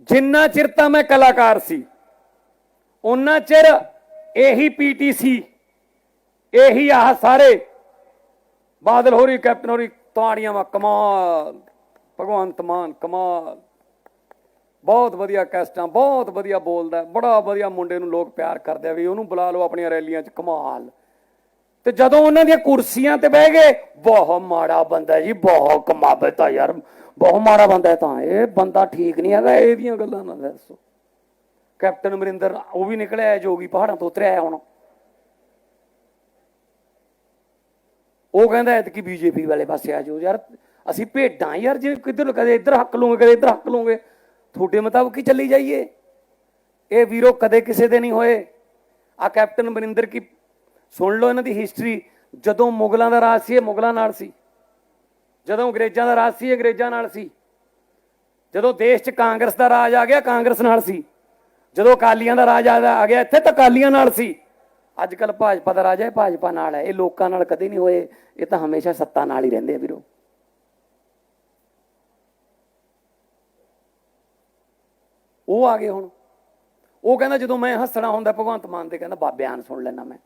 ਜਿੰਨਾ ਚਿਰ ਤਾਂ ਮੈਂ ਕਲਾਕਾਰ ਸੀ ਉਹਨਾਂ ਚਿਰ ਇਹੀ ਪੀਟੀਸੀ ਇਹੀ ਆਹ ਸਾਰੇ ਬਾਦਲ ਹੋਰੀ, ਕੈਪਟਨ ਹੋਰੀ, ਤਾੜੀਆਂ ਵਾ, ਕਮਾਲ, ਭਗਵੰਤ ਮਾਨ, ਕਮਾਲ। ਬਹੁਤ ਵਧੀਆ ਕੈਸਟਾਂ, ਬਹੁਤ ਵਧੀਆ ਬੋਲਦਾ, ਬੜਾ ਵਧੀਆ ਮੁੰਡੇ ਨੂੰ ਲੋਕ ਪਿਆਰ ਕਰਦੇ ਆ ਵੀ ਉਹਨੂੰ ਬੁਲਾ ਲਓ ਆਪਣੀਆਂ ਰੈਲੀਆਂ 'ਚ, ਕਮਾਲ। ਤੇ ਜਦੋਂ ਉਹਨਾਂ ਦੀਆਂ ਕੁਰਸੀਆਂ ਤੇ ਬਹਿ ਗਏ ਬਹੁਤ ਮਾੜਾ ਬੰਦਾ ਜੀ ਬਹੁਤ ਕਮਾਬਤਾ ਯਾਰ ਬਹੁਤ ਮਾੜਾ ਬੰਦਾ ਹੈ ਤਾਂ। ਇਹ ਬੰਦਾ ਠੀਕ ਨਹੀਂ ਹੈਗਾ ਇਹਦੀਆਂ ਗੱਲਾਂ ਨਾ ਦੱਸੋ। ਕੈਪਟਨ ਅਮਰਿੰਦਰ, ਉਹ ਵੀ ਨਿਕਲਿਆ ਹੈ, ਜੋਗੀ ਪਹਾੜਾਂ ਤੋਂ ਉਤਰਿਆ ਹੈ ਹੁਣ। ਉਹ ਕਹਿੰਦਾ ਕਿ ਬੀਜੇਪੀ ਵਾਲੇ ਪਾਸੇ ਆ ਜਾਓ। ਯਾਰ, ਅਸੀਂ ਭੇਡਾਂ ਯਾਰ, ਜੇ ਕਿੱਧਰ ਕਦੇ ਇੱਧਰ ਹੱਕ ਲੂਗੇ ਕਦੇ ਇੱਧਰ ਹੱਕ ਲੂਗੇ ਤੁਹਾਡੇ ਮੁਤਾਬਕ ਹੀ ਚੱਲੀ ਜਾਈਏ। ਇਹ ਵੀਰੋ ਕਦੇ ਕਿਸੇ ਦੇ ਨਹੀਂ ਹੋਏ। ਆ ਕੈਪਟਨ ਅਮਰਿੰਦਰ ਕੀ, ਸੁਣ ਲਓ ਇਹਨਾਂ ਦੀ ਹਿਸਟਰੀ ਜਦੋਂ ਮੁਗਲਾਂ ਦਾ ਰਾਜ ਸੀ, ਇਹ ਮੁਗਲਾਂ ਨਾਲ ਸੀ। ਜਦੋਂ ਅੰਗਰੇਜ਼ਾਂ ਦਾ ਰਾਜ ਸੀ, ਅੰਗਰੇਜ਼ਾਂ ਨਾਲ ਸੀ। ਜਦੋਂ ਦੇਸ਼ 'ਚ ਕਾਂਗਰਸ ਦਾ ਰਾਜ ਆ ਗਿਆ, ਕਾਂਗਰਸ ਨਾਲ ਸੀ। ਜਦੋਂ ਅਕਾਲੀਆਂ ਦਾ ਰਾਜ ਆ ਗਿਆ ਇੱਥੇ ਤਾਂ ਅਕਾਲੀਆਂ ਨਾਲ ਸੀ। ਅੱਜ ਕੱਲ ਭਾਜਪਾ ਦਾ ਰਾਜ ਹੈ, ਭਾਜਪਾ ਨਾਲ ਹੈ। ਇਹ ਲੋਕਾਂ ਨਾਲ ਕਦੇ ਨਹੀਂ ਹੋਏ। ਇਹ ਤਾਂ ਹਮੇਸ਼ਾ ਸੱਤਾ ਨਾਲ ਹੀ ਰਹਿੰਦੇ ਆ ਵੀਰੋ। ਉਹ ਆ ਗਏ ਹੁਣ। ਉਹ ਕਹਿੰਦਾ ਜਦੋਂ ਮੈਂ ਹੱਸਣਾ ਹੁੰਦਾ, ਭਗਵੰਤ ਮਾਨ ਦੇ ਕਹਿੰਦਾ ਬਾ ਬਿਆਨ ਸੁਣ ਲੈਣਾ ਮੈਂ।